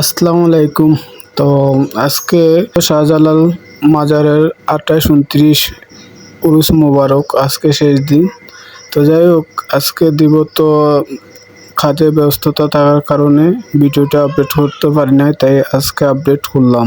আসসালামু আলাইকুম। তো আজকে শাহজালাল মাজারের আঠাশ উনত্রিশ উরুস মোবারক আজকে শেষ দিন। তো যাই হোক, আজকে দিব তো কাজে ব্যস্ততা থাকার কারণে ভিডিওটা আপডেট করতে পারি নাই, তাই আজকে আপডেট করলাম।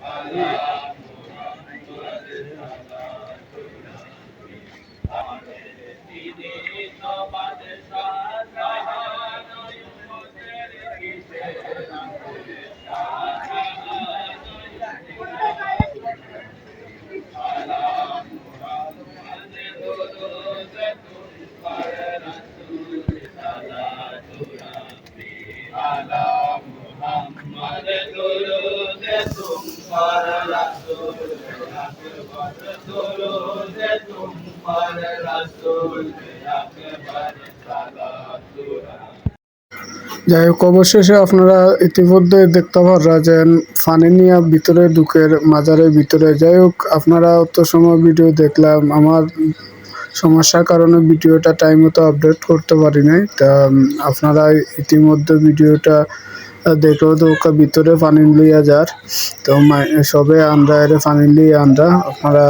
아, 예. যাই হোক, অবশেষে আপনারা ইতিমধ্যে দেখতে পারা যে ফানি নিয়ে ভিতরে ঢুকের মাজারের ভিতরে। যাই হোক, আপনারা অত সময় ভিডিও দেখলাম, আমার সমস্যার কারণে ভিডিওটা টাইম মতো আপডেট করতে পারি নাই। তা আপনারা ইতিমধ্যে ভিডিওটা দেখো তো ভিতরে পানি লইয়া যার। তো সবে আমরা এর পানি লইয়া আমরা আপনারা